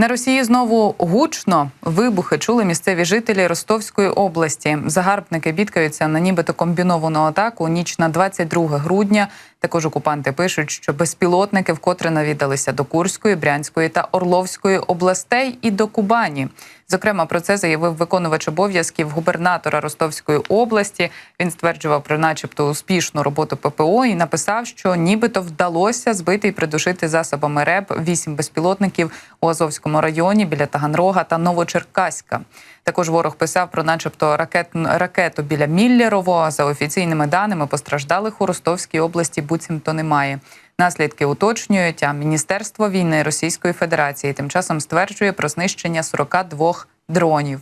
На Росії знову гучно вибухи чули місцеві жителі Ростовської області. Загарбники бідкаються на нібито комбіновану атаку ніч на 22 грудня. Також окупанти пишуть, що безпілотники вкотре навідалися до Курської, Брянської та Орловської областей і до Кубані. Зокрема, про це заявив виконувач обов'язків губернатора Ростовської області. Він стверджував про, начебто, успішну роботу ППО і написав, що нібито вдалося збити і придушити засобами РЕБ вісім безпілотників у Азовському районі біля Таганрога та Новочеркаська. Також ворог писав про, начебто, ракет, ракету біля Міллєрово. За офіційними даними постраждалих у Ростовській області буцімто немає. Наслідки уточнюють, а Міністерство війни Російської Федерації тим часом стверджує про знищення 42 дронів.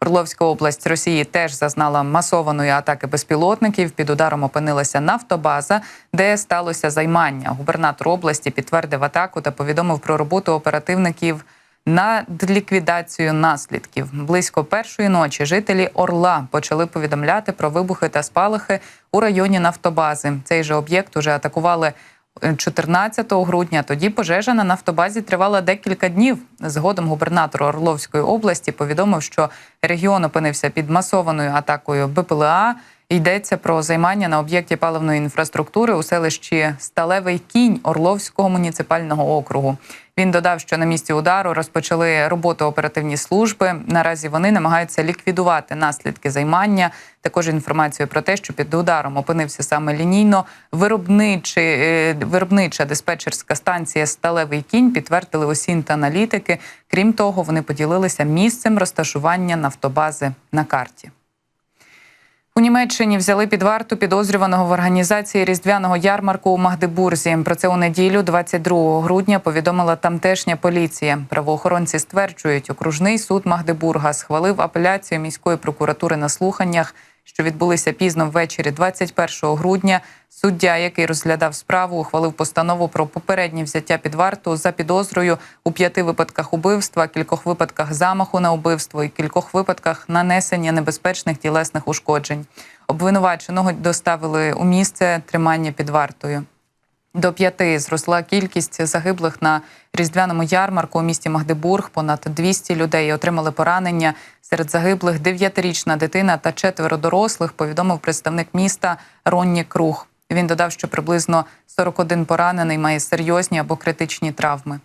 Орловська область Росії теж зазнала масованої атаки безпілотників. Під ударом опинилася нафтобаза, де сталося займання. Губернатор області підтвердив атаку та повідомив про роботу оперативників на ліквідацію наслідків. Близько першої ночі жителі Орла почали повідомляти про вибухи та спалахи у районі нафтобази. Цей же об'єкт уже атакували 14 грудня. Тоді пожежа на нафтобазі тривала декілька днів. Згодом губернатор Орловської області повідомив, що регіон опинився під масованою атакою БПЛА. Йдеться про займання на об'єкті паливної інфраструктури у селищі Сталевий кінь Орловського муніципального округу. Він додав, що на місці удару розпочали роботу оперативні служби. Наразі вони намагаються ліквідувати наслідки займання. Також інформацію про те, що під ударом опинився саме лінійно виробничі, е, виробнича диспетчерська станція Сталевий кінь підтвердили осінь аналітики. Крім того, вони поділилися місцем розташування нафтобази на карті. У Німеччині взяли під варту підозрюваного в організації різдвяного ярмарку у Магдебурзі. Про це у неділю, 22 грудня, повідомила тамтешня поліція. Правоохоронці стверджують, окружний суд Магдебурга схвалив апеляцію міської прокуратури на слуханнях, що відбулися пізно ввечері 21 грудня. Суддя, який розглядав справу, ухвалив постанову про попереднє взяття під варту за підозрою у п'яти випадках убивства, кількох випадках замаху на убивство і кількох випадках нанесення небезпечних тілесних ушкоджень. Обвинуваченого доставили у місце тримання під вартою. До п'яти зросла кількість загиблих на різдвяному ярмарку у місті Магдебург. Понад 200 людей отримали поранення. Серед загиблих дев'ятирічна дитина та четверо дорослих. Повідомив представник міста Ронні Круг. Він додав, що приблизно 41 поранений має серйозні або критичні травми.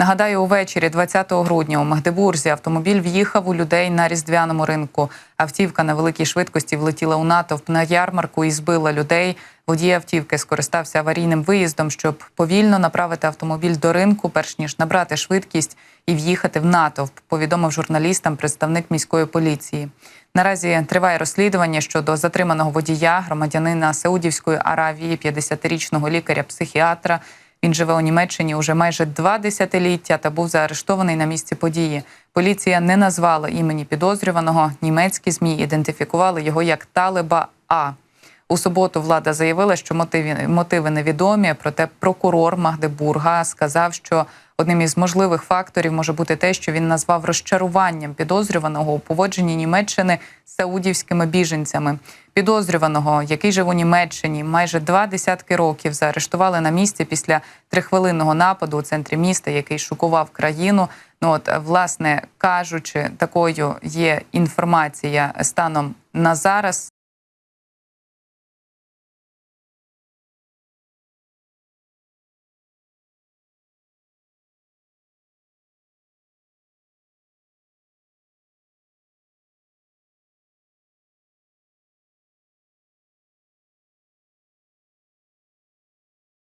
Нагадаю, увечері 20 грудня у Магдебурзі автомобіль в'їхав у людей на різдвяному ринку. Автівка на великій швидкості влетіла у натовп на ярмарку і збила людей. Водій автівки скористався аварійним виїздом, щоб повільно направити автомобіль до ринку, перш ніж набрати швидкість і в'їхати в натовп. Повідомив журналістам представник міської поліції. Наразі триває розслідування щодо затриманого водія, громадянина Саудівської Аравії, 50-річного лікаря-психіатра. Він живе у Німеччині уже майже два десятиліття та був заарештований на місці події. Поліція не назвала імені підозрюваного. Німецькі змі ідентифікували його як Талеба А. У суботу влада заявила, що мотиви, мотиви невідомі. Проте прокурор Магдебурга сказав, що одним із можливих факторів може бути те, що він назвав розчаруванням підозрюваного у поводженні Німеччини з саудівськими біженцями. Підозрюваного, який жив у Німеччині, майже два десятки років заарештували на місці після трихвилинного нападу у центрі міста, який шокував країну. Ну от, власне кажучи, такою є інформація станом на зараз.